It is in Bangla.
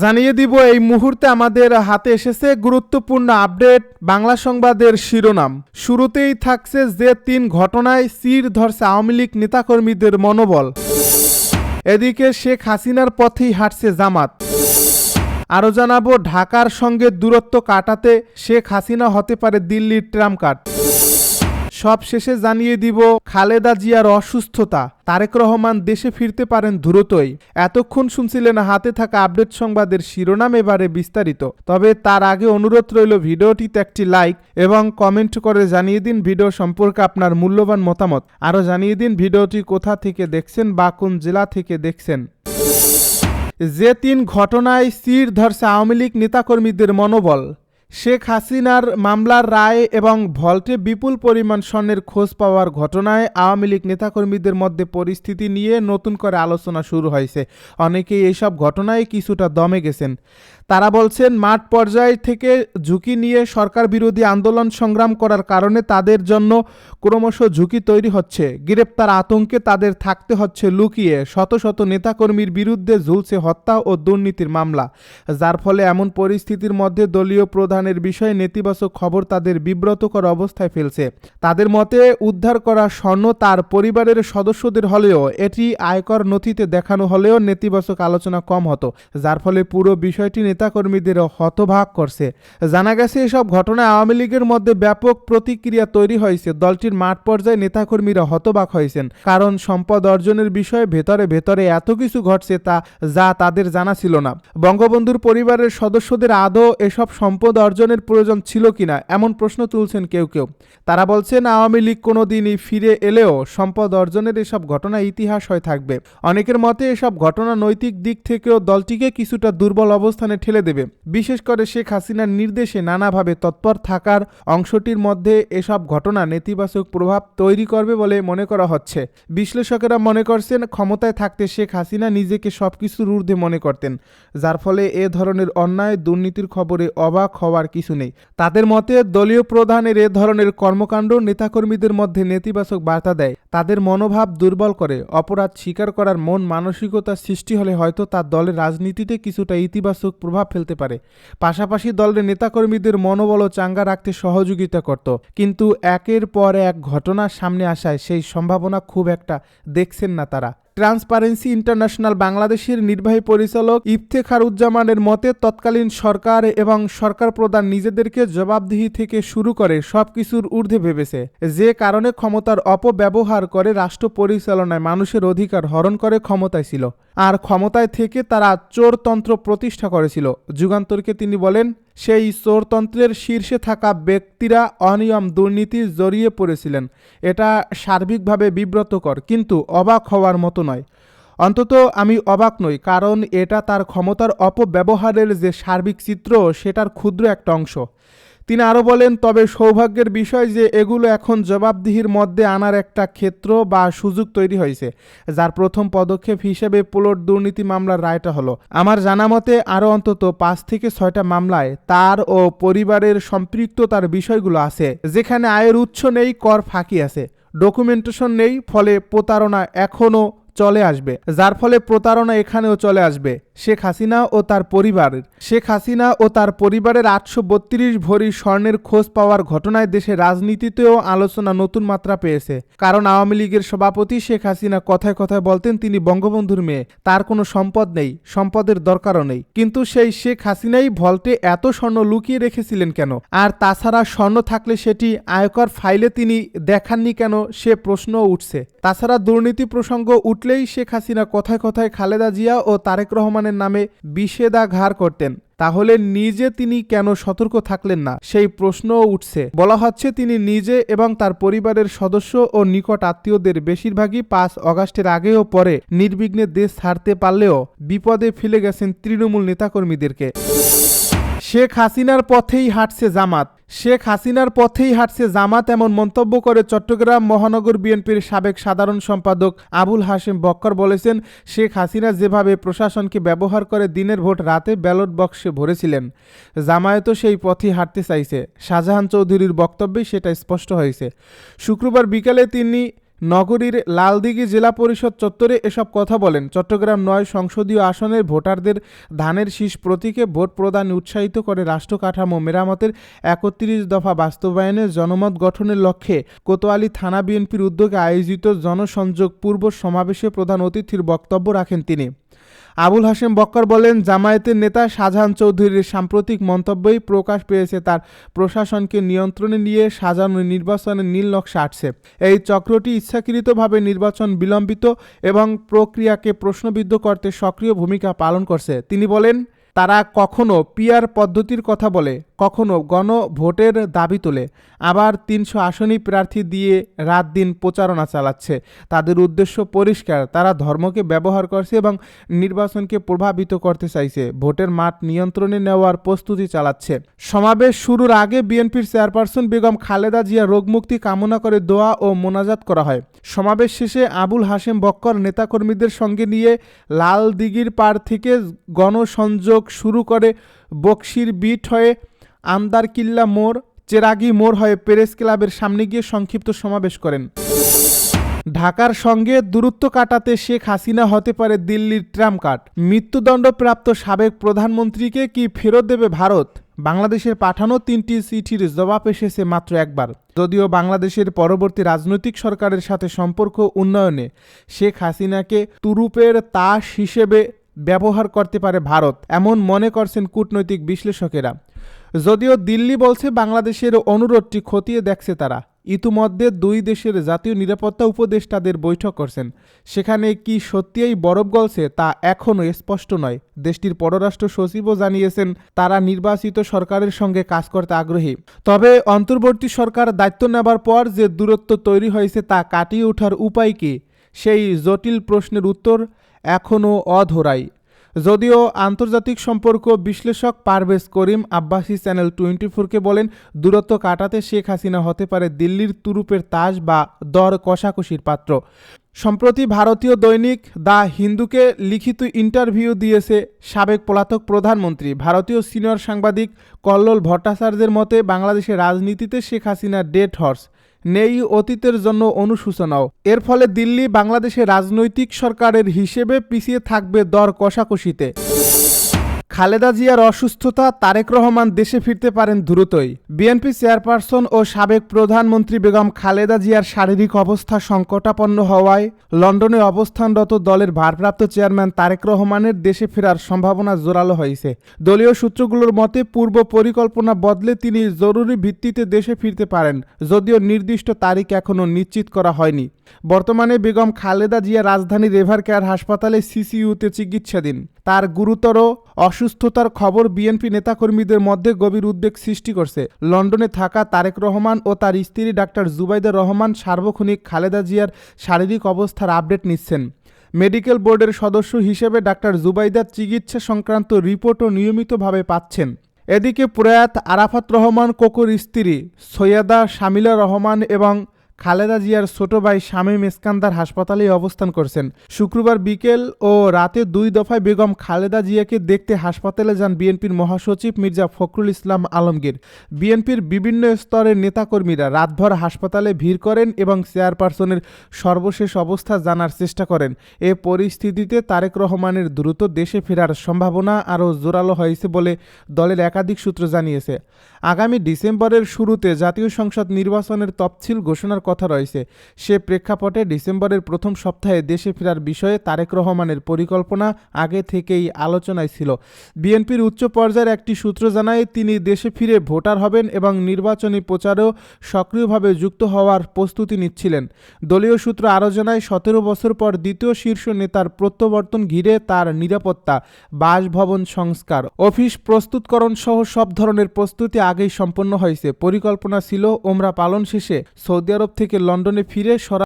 জানিয়ে দিব, এই মুহূর্তে আমাদের হাতে এসেছে গুরুত্বপূর্ণ আপডেট বাংলা সংবাদের শিরোনাম। শুরুতেই থাকছে যে তিন ঘটনায় চির ধরছে আওয়ামী লীগ নেতাকর্মীদের মনোবল। এদিকে শেখ হাসিনার পথেই হাঁটছে জামাত। আরও জানাব, ঢাকার সঙ্গে দূরত্ব কাটাতে শেখ হাসিনা হতে পারে দিল্লির ট্রাম কার্ড সব শেষে জানিয়ে দিব, খালেদা জিয়ার অসুস্থতা। তারেক রহমান দেশে ফিরতে পারেন দ্রুতই। এতক্ষণ শুনছিলেন হাতে থাকা আপডেট সংবাদের শিরোনাম এবারে বিস্তারিত। তবে তার আগে অনুরোধ রইল ভিডিওটিতে একটি লাইক এবং কমেন্ট করে জানিয়ে দিন ভিডিও সম্পর্কে আপনার মূল্যবান মতামত। আরও জানিয়ে দিন ভিডিওটি কোথা থেকে দেখছেন বা কোন জেলা থেকে দেখছেন। যে তিন ঘটনায় স্থির ধরছে আওয়ামী লীগ নেতাকর্মীদের মনোবল। শেখ হাসিনার মামলার রায় এবং ভল্টে বিপুল পরিমাণ স্বর্ণের খোঁজ পাওয়ার ঘটনায় আওয়ামী লীগ নেতাকর্মীদের মধ্যে পরিস্থিতি নিয়ে নতুন করে আলোচনা শুরু হয়েছে। অনেকেই এইসব ঘটনায় কিছুটা দমে গেছেন। তারা বলছেন, মাঠ পর্যায় থেকে ঝুঁকি নিয়ে সরকার বিরোধী আন্দোলন সংগ্রাম করার কারণে তাদের জন্য ক্রমশ ঝুঁকি তৈরি হচ্ছে। গ্রেপ্তার আতঙ্কে তাদের থাকতে হচ্ছে লুকিয়ে। শত শত নেতাকর্মীর বিরুদ্ধে ঝুলছে হত্যা ও দুর্নীতির মামলা। যার ফলে এমন পরিস্থিতির মধ্যে দলীয় প্রধানের বিষয়ে নেতিবাচক খবর তাদের বিব্রতকর অবস্থায় ফেলছে। তাদের মতে, উদ্ধার করা স্বর্ণ তার পরিবারের সদস্যদের হলেও এটি আয়কর নথিতে দেখানো হলেও নেতিবাচক আলোচনা কম হতো, যার ফলে পুরো বিষয়টি নেতাকর্মীদের হতভাগ করছে। জানা গেছে, এসব ঘটনায় আওয়ামী লীগের মধ্যে ব্যাপক প্রতিক্রিয়া তৈরি হয়েছে। দলটির মাঠ পর্যায়ে নেতাকর্মীরা হতবাক হয়েছেন। কারণ সম্পদ অর্জনের বিষয়ে ভেতরে ভেতরে এত কিছু ঘটছে তা, যা তাদের জানা ছিল না। বঙ্গবন্ধুর পরিবারের সদস্যদের আদৌ এসব সম্পদ অর্জনের প্রয়োজন ছিল কিনা এমন প্রশ্ন তুলছেন কেউ কেউ। তারা বলছেন, আওয়ামী লীগ কোনো দিনই ফিরে এলেও সম্পদ অর্জনের এসব ঘটনা ইতিহাস হয়ে থাকবে। অনেকের মতে এসব ঘটনা নৈতিক দিক থেকেও দলটিকে কিছুটা দুর্বল অবস্থানে ঠেলে দেবে। বিশেষ করে শেখ হাসিনার নির্দেশে নানাভাবে তৎপর থাকার অংশটির মধ্যে এসব ঘটনা নেতিবাচক প্রভাব তৈরি করবে বলে মনে করা হচ্ছে। বিশ্লেষকেরা মনে করছেন, ক্ষমতায় থাকতে শেখ হাসিনা নিজেকে সবকিছুর ঊর্ধ্বে মনে করতেন, যার ফলে এ ধরনের অন্যায় দুর্নীতির খবরে অবাক হওয়ার কিছু নেই। তাদের মতে, দলীয় প্রধানের এ ধরনের কর্মকাণ্ড নেতাকর্মীদের মধ্যে নেতিবাচক বার্তা দেয়। তাদের মনোভাব দুর্বল করে। অপরাধ স্বীকার করার মন মানসিকতা সৃষ্টি হলে হয়তো তার দলের রাজনীতিতে কিছুটা ইতিবাচক প্রভাব ফেলতে পারে। পাশাপাশি দলের নেতাকর্মীদের মনোবল চাঙ্গা রাখতে সহযোগিতা করত। কিন্তু একের পর এক ঘটনা সামনে আসায় সেই সম্ভাবনা খুব একটা দেখছেন না তারা। ট্রান্সপারেন্সি ইন্টারন্যাশনাল বাংলাদেশের নির্বাহী পরিচালক ইফতেখার উজ্জামানের মতে, তৎকালীন সরকার এবং সরকার প্রধান নিজেদেরকে জবাবদিহি থেকে শুরু করে সবকিছুর ঊর্ধ্বে ভেবেছে। যে কারণে ক্ষমতার অপব্যবহার করে রাষ্ট্র পরিচালনায় মানুষের অধিকার হরণ করে ক্ষমতায় ছিল। আর ক্ষমতায় থেকে তারা চোরতন্ত্র প্রতিষ্ঠা করেছিল। যুগান্তরকে তিনি বলেন সেই চোরতন্ত্রের শীর্ষে থাকা ব্যক্তিরা অনিয়ম, দুর্নীতি জড়িয়ে পড়েছিলেন। এটা সার্বিকভাবে বিব্রতকর, কিন্তু অবাক হওয়ার মতো নয়। অন্তত আমি অবাক নই, কারণ এটা তার ক্ষমতার অপব্যবহারের যে সার্বিক চিত্র, সেটার ক্ষুদ্র একটা অংশ। তিনি আরও বলেন, তবে সৌভাগ্যের বিষয় যে এগুলো এখন জবাবদিহির মধ্যে আনার একটা ক্ষেত্র বা সুযোগ তৈরি হয়েছে, যার প্রথম পদক্ষেপ হিসেবে প্লট দুর্নীতি মামলার রায়টা হলো। আমার জানা মতে আরও অন্তত পাঁচ থেকে ছয়টা মামলায় তার ও পরিবারের সম্পৃক্ততার বিষয়গুলো আছে, যেখানে আয়ের উৎস নেই, কর ফাঁকি আছে। ডকুমেন্টেশন নেই, ফলে প্রতারণা এখনও চলে আসবে, যার ফলে প্রতারণা এখানেও চলে আসবে। শেখ হাসিনা ও তার পরিবারের শেখ হাসিনা ও তার পরিবারের আটশো বত্রিশ ভরি স্বর্ণের খোঁজ পাওয়ার ঘটনায় দেশের রাজনীতিতেও আলোচনা নতুন মাত্রা পেয়েছে। কারণ আওয়ামী লীগের সভাপতি শেখ হাসিনা কথায় কথায় বলতেন, তিনি বঙ্গবন্ধুর মেয়ে, তার কোনো সম্পদ নেই, সম্পদের দরকারও নেই। কিন্তু সেই শেখ হাসিনাই ভল্টে এত স্বর্ণ লুকিয়ে রেখেছিলেন কেন? আর তাছাড়া স্বর্ণ থাকলে সেটি আয়কর ফাইলে তিনি দেখাননি কেন, সে প্রশ্নও উঠছে। তাছাড়া দুর্নীতি প্রসঙ্গ উঠলেই শেখ হাসিনা কথায় কথায় খালেদা জিয়া ও তারেক রহমানের নামে বিষেধাঘার করতেন। তাহলে নিজে তিনি কেন সতর্ক থাকলেন না? সেই প্রশ্নও উঠছে। বলা হচ্ছে তিনি নিজে এবং তার পরিবারের সদস্য ও নিকট আত্মীয়দের বেশিরভাগই পাঁচ অগাস্টের আগে ও পরে নির্বিঘ্নে দেশ ছাড়তে পারলেও বিপদে ফেলে গেছেন তৃণমূল নেতাকর্মীদেরকে। শেখ হাসিনার পথেই হাঁটছে জামাত। শেখ হাসিনার পথেই হাঁটছে জামাত এমন মন্তব্য করে চট্টগ্রাম মহানগর বিএনপির সাবেক সাধারণ সম্পাদক আবুল হাশেম বক্কর বলেছেন, শেখ হাসিনা যেভাবে প্রশাসনকে ব্যবহার করে দিনের ভোট রাতে ব্যালট বক্সে ভরেছিলেন জামায়াতও সেই পথেই হাঁটতে চাইছে। শাহজাহান চৌধুরীর বক্তব্যে সেটা স্পষ্ট হয়েছে। শুক্রবার বিকালে তিনি নগরীর লালদিঘি জেলা পরিষদ চত্বরে এসব কথা বলেন। চট্টগ্রাম নয় সংসদীয় আসনের ভোটারদের ধানের শীষ প্রতীকে ভোট প্রদান উৎসাহিত করে রাষ্ট্র কাঠামো মেরামতের একত্রিশ দফা বাস্তবায়নে জনমত গঠনের লক্ষ্যে কোতোয়ালি থানা বিএনপির উদ্যোগে আয়োজিত জনসংযোগ পূর্ব সমাবেশে প্রধান অতিথির বক্তব্য রাখেন তিনি। আবুল হাসেম বক্কর বলেন, জামায়াতের নেতা শাহজাহান চৌধুরীর সাম্প্রতিক মন্তব্যই প্রকাশ পেয়েছে তার প্রশাসনকে নিয়ন্ত্রণে নিয়ে সাজানো নির্বাচনের নীল নকশা আটছে। এই চক্রটি ইচ্ছাকৃতভাবে নির্বাচন বিলম্বিত এবং প্রক্রিয়াকে প্রশ্নবিদ্ধ করতে সক্রিয় ভূমিকা পালন করছে। তিনি বলেন তারা কখনো পিয়ার পদ্ধতির কথা বলে, কখনো গণভোটের দাবি তোলে। আবার তিনশো আসনই প্রার্থী দিয়ে রাত দিন প্রচারণা চালাচ্ছে। তাদের উদ্দেশ্য পরিষ্কার, তারা ধর্মকে ব্যবহার করছে এবং নির্বাচনকে প্রভাবিত করতে চাইছে। ভোটের মাঠ নিয়ন্ত্রণে নেওয়ার প্রস্তুতি চালাচ্ছে। সমাবেশ শুরুর আগে বিএনপির চেয়ারপারসন বেগম খালেদা জিয়া রোগমুক্তি কামনা করে দোয়া ও মোনাজাত করা হয়। সমাবেশ শেষে আবুল হাশেম বক্কর নেতাকর্মীদের সঙ্গে নিয়ে লাল দিঘির পাড় থেকে গণসংযোগ শুরু করে বক্সির বিট হয়ে আমদার কিল্লা মোড়, চেরাগি মোড় হয়ে প্রেস ক্লাবের সামনে গিয়ে সংক্ষিপ্ত সমাবেশ করেন। ঢাকার সঙ্গে দূরত্ব কাটাতে শেখ হাসিনা হতে পারে দিল্লির ট্রাম কার্ড। মৃত্যুদণ্ডপ্রাপ্ত সাবেক প্রধানমন্ত্রীকে কি ফেরত দেবে ভারত? বাংলাদেশের পাঠানো তিনটি চিঠির জবাব এসেছে মাত্র একবার। যদিও বাংলাদেশের পরবর্তী রাজনৈতিক সরকারের সাথে সম্পর্ক উন্নয়নে শেখ হাসিনাকে তুরুপের তাস হিসেবে ব্যবহার করতে পারে ভারত, এমন মনে করছেন কূটনৈতিক বিশ্লেষকেরা। যদিও দিল্লি বলছে বাংলাদেশের অনুরোধটি খতিয়ে দেখছে তারা। ইতিমধ্যে দুই দেশের জাতীয় নিরাপত্তা উপদেষ্টাদের বৈঠক করছেন। সেখানে কি সত্যিই বরফ গলছে তা এখনও স্পষ্ট নয়। দেশটির পররাষ্ট্র সচিবও জানিয়েছেন, তারা নির্বাচিত সরকারের সঙ্গে কাজ করতে আগ্রহী। তবে অন্তর্বর্তী সরকার দায়িত্ব নেবার পর যে দূরত্ব তৈরি হয়েছে তা কাটিয়ে ওঠার উপায় কি? সেই জটিল প্রশ্নের উত্তর এখনও অধরাই। যদিও আন্তর্জাতিক সম্পর্ক বিশ্লেষক পারভেজ করিম আব্বাসী চ্যানেল টোয়েন্টি ফোরকে বলেন, দূরত্ব কাটাতে শেখ হাসিনা হতে পারে দিল্লির তুরুপের তাস বা দর কষাকষির পাত্র। সম্প্রতি ভারতীয় দৈনিক দ্য হিন্দুকে লিখিত ইন্টারভিউ দিয়েছে সাবেক পলাতক প্রধানমন্ত্রী। ভারতীয় সিনিয়র সাংবাদিক কল্লোল ভট্টাচার্যের মতে, বাংলাদেশের রাজনীতিতে শেখ হাসিনা ডেট হর্স। নেই অতীতের জন্য অনুশোচনাও। এর ফলে দিল্লি বাংলাদেশের রাজনৈতিক সরকারের হিসেবে পিছিয়ে থাকবে দর কষাকষিতে। খালেদা জিয়ার অসুস্থতা তারেক রহমান দেশে ফিরতে পারেন দ্রুতই। বিএনপি চেয়ারপারসন ও সাবেক প্রধানমন্ত্রী বেগম খালেদা জিয়ার শারীরিক অবস্থা সংকটাপন্ন হওয়ায় লন্ডনে অবস্থানরত দলের ভারপ্রাপ্ত চেয়ারম্যান তারেক রহমানের দেশে ফেরার সম্ভাবনা জোরালো হয়েছে। দলীয় সূত্রগুলোর মতে, পূর্ব পরিকল্পনা বদলে তিনি জরুরি ভিত্তিতে দেশে ফিরতে পারেন, যদিও নির্দিষ্ট তারিখ এখনও নিশ্চিত করা হয়নি। বর্তমানে বেগম খালেদা জিয়া রাজধানীর রেভার কেয়ার হাসপাতালে সিসিইউতে চিকিৎসাধীন। তার গুরুতর অসুস্থতার খবর বিএনপি নেতাকর্মীদের মধ্যে গভীর উদ্বেগ সৃষ্টি করছে। লন্ডনে থাকা তারেক রহমান ও তার স্ত্রী ডাক্তার জুবাইদা রহমান সার্বক্ষণিক খালেদা জিয়ার শারীরিক অবস্থার আপডেট নিচ্ছেন। মেডিকেল বোর্ডের সদস্য হিসেবে ডাক্তার জুবাইদার চিকিৎসা সংক্রান্ত রিপোর্টও নিয়মিতভাবে পাচ্ছেন। এদিকে প্রয়াত আরাফাত রহমান, কোকোর স্ত্রী সৈয়দা শামিলা রহমান এবং খালেদা জিয়ার ছোট ভাই শামীম ইস্কান্দার হাসপাতালেই অবস্থান করছেন। শুক্রবার বিকেল ও রাতে দুই দফায় বেগম খালেদা জিয়াকে দেখতে হাসপাতালে যান বিএনপির মহাসচিব মির্জা ফখরুল ইসলাম আলমগীর। বিএনপির বিভিন্ন স্তরের নেতাকর্মীরা রাতভর হাসপাতালে ভিড় করেন এবং চেয়ারপারসনের সর্বশেষ অবস্থা জানার চেষ্টা করেন। এ পরিস্থিতিতে তারেক রহমানের দ্রুত দেশে ফেরার সম্ভাবনা আরও জোরালো হয়েছে বলে দলের একাধিক সূত্র জানিয়েছে। আগামী ডিসেম্বরের শুরুতে জাতীয় সংসদ নির্বাচনের তফসিল ঘোষণার কথা রয়েছে। সে প্রেক্ষাপটে ডিসেম্বরের প্রথম সপ্তাহে দেশে ফেরার বিষয়ে তারেক রহমানের পরিকল্পনা আগে থেকেই আলোচনায় ছিল। বিএনপির উচ্চ পর্যায়ের একটি সূত্র জানায়, তিনি দেশে ফিরে ভোটার হবেন এবং নির্বাচনী প্রচারেও সক্রিয়ভাবে যুক্ত হওয়ার প্রস্তুতি নিচ্ছিলেন। দলীয় সূত্র আরও জানায়, সতেরো বছর পর দ্বিতীয় শীর্ষ নেতার প্রত্যাবর্তন ঘিরে তার নিরাপত্তা, বাসভবন সংস্কার, অফিস প্রস্তুতকরণ সহ সব ধরনের প্রস্তুতি আগেই সম্পন্ন হয়েছে। পরিকল্পনা ছিল ওমরা পালন শেষে সৌদি আরব থেকে লন্ডনে ফিরে সরা